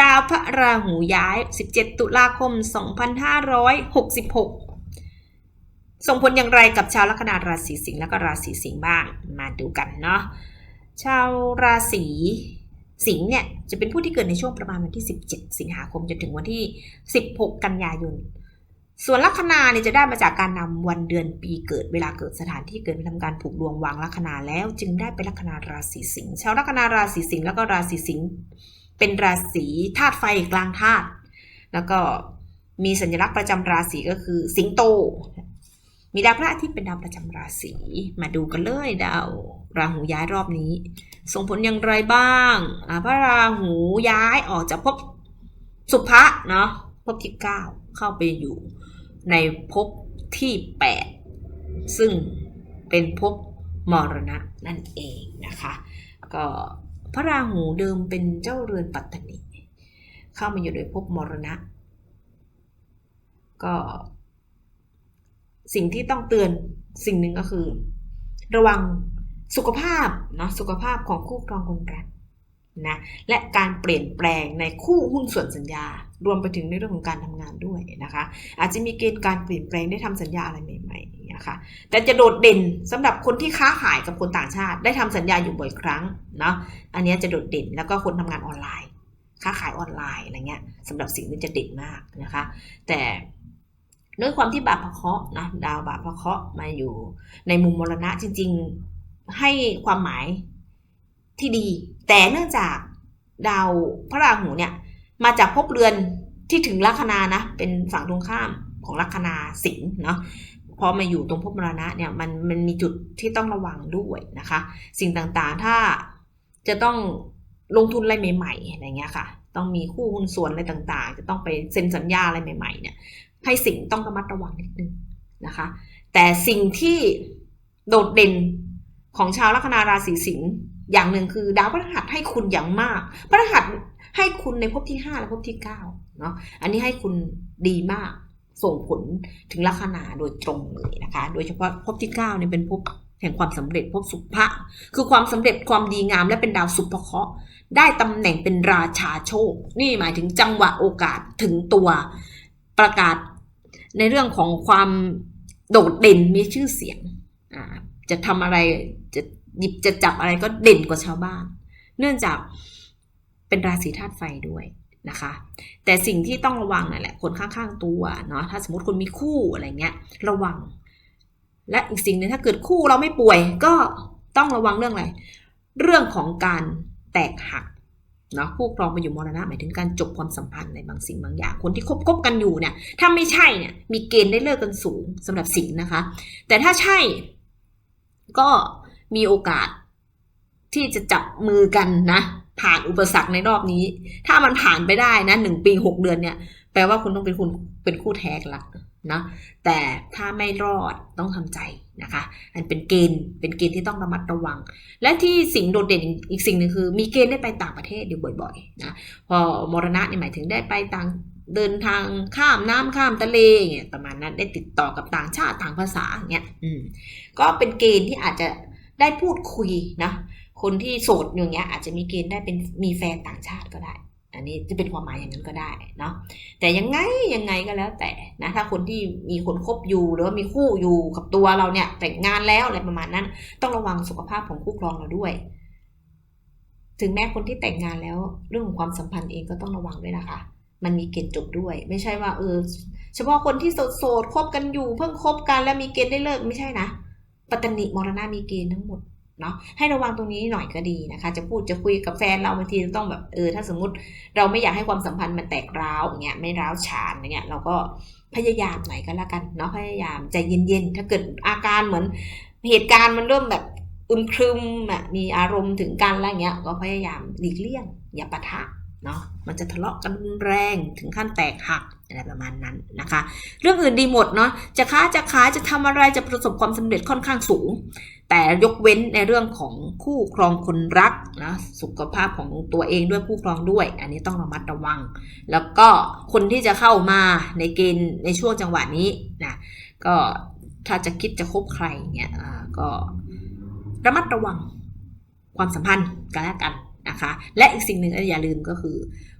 ดาวพระราหูย้าย 17 ตุลาคม 2566ส่งผลอย่างไรกับชาวลัคนาราศีสิงห์และก็ราศีสิงห์บ้าง มาดูกันเนาะ ชาวราศีสิงห์เนี่ยจะเป็นผู้ที่เกิดในช่วงประมาณวันที่ 17 สิงหาคมจนถึงวันที่ 16 กันยายน ส่วนลัคนาเนี่ยจะได้มาจากการนำวันเดือนปีเกิดเวลาเกิดสถานที่เกิดไปทำการผูกดวงวางลัคนาแล้วจึงได้เป็นลัคนาราศีสิงห์ ชาวลัคนาราศีสิงห์แล้วก็ราศีสิงห์ เป็นราศีธาตุไฟกลางธาตุแล้วก็มีสัญลักษณ์ประจำราศีก็คือสิงโต มีดาวพระอาทิตย์เป็นดาวประจำราศีมาดูกันเลยดาวราหูย้ายรอบนี้ ส่งผลอย่างไรบ้างพระราหูย้ายออกจากภพสุภะเนาะภพที่9เข้าไปอยู่ในภพที่8ซึ่งเป็นภพมรณะนั่นเองนะคะ ก็ พระราหูเดิมเป็นเจ้าเรือนปัตตนีเข้ามาอยู่ในภพมรณะ ก็ สิ่งที่ต้องเตือนสิ่งหนึ่งก็คือ ระวังสุขภาพเนาะสุขภาพของคู่ครองคนรักนะและการเปลี่ยนแปลงในคู่หุ้นส่วนสัญญา รวมไปถึงในเรื่องของการทำงานด้วยนะคะ อาจจะมีเกณฑ์การเปลี่ยนแปลงได้ทำสัญญาอะไรใหม่ ค่ะ แต่จะโดดเด่นสำหรับคนที่ค้าขายกับคนต่างชาติ ได้ทำสัญญาอยู่บ่อยครั้งเนาะอันนี้จะโดดเด่นแล้วก็คนทำงานออนไลน์ ค้าขายออนไลน์อะไรเงี้ยสำหรับสิ่งนี้จะเด่นมากนะคะ แต่ด้วยความที่บาปพระเคาะนะดาวบาปพระเคาะมาอยู่ในมุมมรณะจริง ๆให้ความหมายที่ดี แต่เนื่องจากดาวพระราหูเนี่ยมาจากภพเรือนที่ถึงลัคนานะเป็นฝั่งตรงข้ามของลัคนาสิงห์เนาะ พอมาอยู่ตรงภพมรณะเนี่ยมันมันมีจุดที่ต้องระวังด้วยนะคะ สิ่งต่างๆถ้าจะต้องลงทุนอะไรใหม่ๆอะไรเงี้ยค่ะ ต้องมีคู่หุ้นส่วนอะไรต่างๆ จะต้องไปเซ็นสัญญาอะไรใหม่ ๆ เนี่ยให้สิ่งต้องระมัดระวังนิดนึงนะคะ แต่สิ่งที่โดดเด่นของชาวลัคนาราศีสิงห์อย่างหนึ่งคือดาวพฤหัสให้คุณอย่างมากพฤหัสให้คุณในภพที่ 5 และภพที่9เนาะอันนี้ให้คุณดีมาก ส่งผลถึงลัคนาโดยตรงเลยนะคะ โดยเฉพาะภพที่9เนี่ยเป็นภพแห่งความสำเร็จภพสุภะคือความสำเร็จความดีงามและเป็นดาวสุภเคราะห์ได้ตำแหน่งเป็นราชาโชค นี่หมายถึงจังหวะโอกาสถึงตัวประกาศในเรื่องของความโดดเด่นมีชื่อเสียง จะทำอะไรจะหยิบจะจับอะไรก็เด่นกว่าชาวบ้าน เนื่องจากเป็นราศีธาตุไฟด้วย นะคะ แต่สิ่งที่ต้องระวังนั่นแหละคนข้างๆตัวเนาะถ้าสมมติคนมีคู่อะไรเงี้ยระวัง และอีกสิ่งหนึ่งถ้าเกิดคู่เราไม่ป่วย ก็ต้องระวังเรื่องอะไร เรื่องของการแตกหักเนาะคู่ครองมาอยู่มรณะหมายถึงการจบความสัมพันธ์ในบางสิ่งบางอย่าง คนที่คบคบกันอยู่เนี่ย ถ้าไม่ใช่เนี่ยมีเกณฑ์ได้เลิกกันสูงสำหรับสิ่งนะคะ แต่ถ้าใช่ก็มีโอกาสที่จะจับมือกันนะ ผ่านอุปสรรคในรอบนี้ ถ้ามันผ่านไปได้นะหนึ่งปีหกเดือนเนี่ย แปลว่าคุณต้องเป็นคุณเป็นคู่แท้กันละนะแต่ถ้าไม่รอดต้องทำใจนะคะอันเป็นเกณฑ์เป็นเกณฑ์ที่ต้องระมัดระวัง และที่สิ่งโดดเด่นอีกสิ่งหนึ่งคือ มีเกณฑ์ได้ไปต่างประเทศอยู่บ่อยๆนะพอมรณะเนี่ยหมายถึงได้ไปต่างเดินทางข้ามน้ำข้ามทะเลเงี้ยประมาณนั้นได้ติดต่อกับต่างชาติต่างภาษาเงี้ยอืมก็เป็นเกณฑ์ที่อาจจะได้พูดคุยนะ คนที่โสดอย่างเงี้ยอาจจะมีเกณฑ์ได้เป็นมีแฟนต่างชาติก็ได้ อันนี้จะเป็นความหมายอย่างนั้นก็ได้เนาะแต่ยังไงยังไงก็แล้วแต่นะถ้าคนที่มีคนคบอยู่หรือว่ามีคู่อยู่กับตัวเราเนี่ยแต่งงานแล้วอะไรประมาณนั้น ต้องระวังสุขภาพของคู่ครองเราด้วย ถึงแม้คนที่แต่งงานแล้วเรื่องของความสัมพันธ์เองก็ต้องระวังด้วยนะคะ มันมีเกณฑ์จบด้วย ไม่ใช่ว่าเออเฉพาะคนที่โสดๆคบกันอยู่ เพิ่งคบกันแล้วมีเกณฑ์ได้เลิกไม่ใช่นะปัตตนิมรณะมีเกณฑ์ทั้งหมด เนาะให้ระวังตรงนี้หน่อยก็ดีนะคะ จะพูดจะคุยกับแฟนเราบางทีต้องแบบเออถ้าสมมติเราไม่อยากให้ความสัมพันธ์มันแตกร้าวอย่างเงี้ยไม่ร้าวฉานอย่างเงี้ยเราก็พยายามหน่อยก็แล้วกันเนาะพยายามใจเย็นๆถ้าเกิดอาการเหมือนเหตุการณ์มันเริ่มแบบอึมครึมอะมีอารมณ์ถึงกันอะไรเงี้ยก็พยายามหลีกเลี่ยงอย่าปะทะ เนาะมันจะทะเลาะกันแรงถึงขั้นแตกหักอะไรประมาณนั้นนะคะ เรื่องอื่นดีหมดเนาะจะค้าจะขายจะทำอะไรจะประสบความสำเร็จค่อนข้างสูง แต่ยกเว้นในเรื่องของคู่ครองคนรักนะสุขภาพของตัวเองด้วยคู่ครองด้วย อันนี้ต้องระมัดระวัง แล้วก็คนที่จะเข้ามาในเกณฑ์ในช่วงจังหวะนี้นะก็ถ้าจะคิดจะคบใครเนี่ยก็ระมัดระวังความสัมพันธ์กันแล้วกัน นะคะ และอีกสิ่งหนึ่งอย่าลืมก็คือ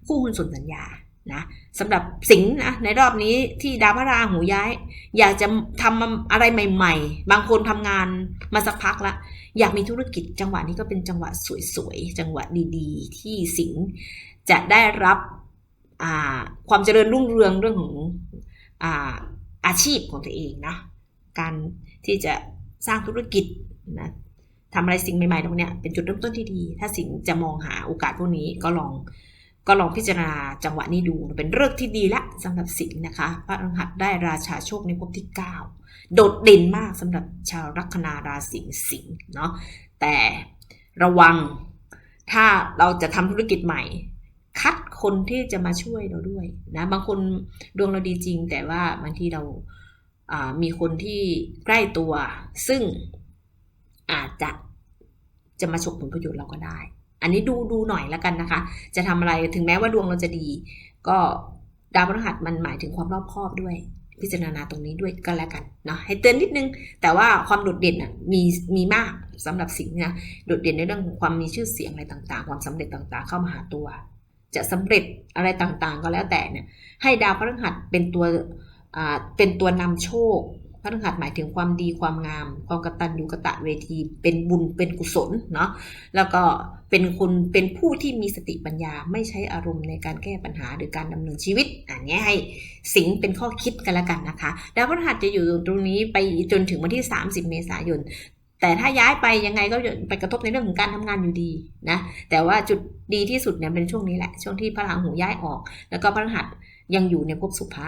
คู่หุ้นส่วนสัญญานะสำหรับสิงห์นะในรอบนี้ที่ดาวพระราหูย้าย อยากจะทำอะไรใหม่ ๆ บางคนทำงานมาสักพักละ อยากมีธุรกิจจังหวะนี้ก็เป็นจังหวะสวยๆ จังหวะดีๆ ที่สิงห์จะได้รับความเจริญรุ่งเรืองเรื่องของอาอาชีพของตัวเองนะการที่จะสร้างธุรกิจนะ ทำอะไรสิ่งใหม่ๆตรงเนี้ยเป็นจุดเริ่มต้นที่ดี ถ้าสิงจะมองหาโอกาสพวกนี้ก็ลองก็ลองพิจารณาจังหวะนี้ดูเป็นเรื่องที่ดีละสำหรับสิงห์นะคะ พระรหัสได้ราชาโชคในภพที่ 9 โดดเด่นมากสำหรับชาวลัคนาราศีสิงห์เนาะแต่ระวังถ้าเราจะทำธุรกิจใหม่ คัดคนที่จะมาช่วยเราด้วยนะบางคนดวงเราดีจริง แต่ว่าบางทีเราามีคนที่ใกล้ตัว ซึ่ง อาจจะจะมาฉกผลประโยชน์เราก็ได้ อันนี้ดูดูหน่อยแล้วกันนะคะ จะทำอะไรถึงแม้ว่าดวงเราจะดี ก็ดาวพฤหัสมันหมายถึงความรอบคอบด้วย พิจารณาตรงนี้ด้วยก็แล้วกันเนาะให้เตือนนิดนึง แต่ว่าความโดดเด่นอะมีมีมากสำหรับสิ่งนะโดดเด่นในเรื่องของความมีชื่อเสียงอะไรต่างๆ ความสำเร็จต่างๆ เข้ามาหาตัว จะสำเร็จอะไรต่างๆ ก็แล้วแต่เนี่ยให้ดาวพฤหัสเป็นตัวอ่าเป็นตัวนำโชค พระฤหัสหมายถึงความดีความงาม ความกตัญญูกตะเวที เป็นบุญเป็นกุศลเนาะแล้วก็เป็นคนเป็นผู้ที่มีสติปัญญาไม่ใช้อารมณ์ในการแก้ปัญหาหรือการดำเนินชีวิตอันนี้ให้สิงเป็นข้อคิดกันล้วกันนะคะ ดาวพฤหัสจะอยู่ตรงนี้ไปจนถึงวันที่ 30 เมษายนแต่ถ้าย้ายไปยังไงก็ไปกระทบในเรื่องของการทำงานอยู่ดีนะแต่ว่าจุดดีที่สุดเนี่ยเป็นช่วงนี้แหละ ช่วงที่พระราหูย้ายออก แล้วก็พระรหัสยังอยู่ในภพสุภะ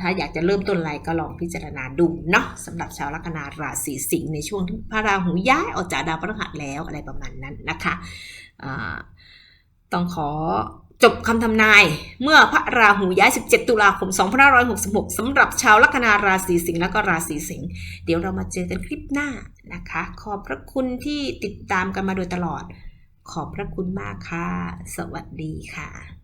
ถ้าอยากจะเริ่มต้นอะไรก็ลองพิจารณาดูเนาะสำหรับชาวลัคนาราศีสิงห์ในช่วงที่พระราหูย้ายออกจากดาวพฤหัสแล้วอะไรประมาณนั้นนะคะต้องขอจบคำทำนาย เมื่อพระราหูย้าย 17 ตุลาคม 2566สำหรับชาวลัคนาราศีสิงห์แล้วก็ราศีสิงห์เดี๋ยวเรามาเจอกันคลิปหน้านะคะ ขอบพระคุณที่ติดตามกันมาโดยตลอด ขอบพระคุณมากค่ะ สวัสดีค่ะ